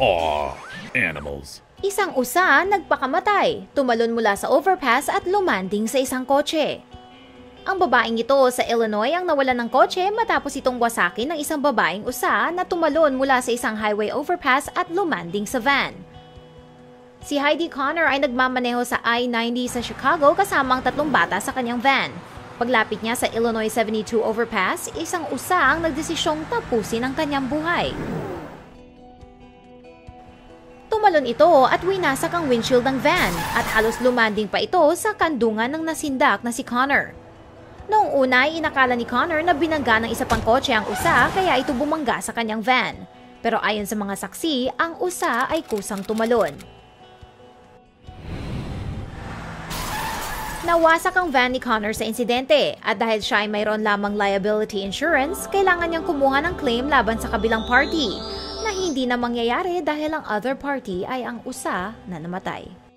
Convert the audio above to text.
Aw, animals. Isang usa nagpakamatay, tumalon mula sa overpass at lumanding sa isang kotse. Ang babaeng ito sa Illinois ang nawalan ng kotse matapos itong wasakin ng isang babaeng usa na tumalon mula sa isang highway overpass at lumanding sa van. Si Heidi Connor ay nagmamaneho sa I-90 sa Chicago kasama ang tatlong bata sa kanyang van. Paglapit niya sa Illinois 72 overpass, isang usa ang nagdesisyong tapusin ang kanyang buhay. Tumalon ito at winasak ang windshield ng van at halos lumanding pa ito sa kandungan ng nasindak na si Connor. Noong una ay inakala ni Connor na binangga ng isa pang kotse ang usa kaya ito bumangga sa kanyang van. Pero ayon sa mga saksi, ang usa ay kusang tumalon. Nawasak ang van ni Connor sa insidente at dahil siya ay mayroon lamang liability insurance, kailangan niyang kumuha ng claim laban sa kabilang party na hindi na mangyayari dahil ang other party ay ang usa na namatay.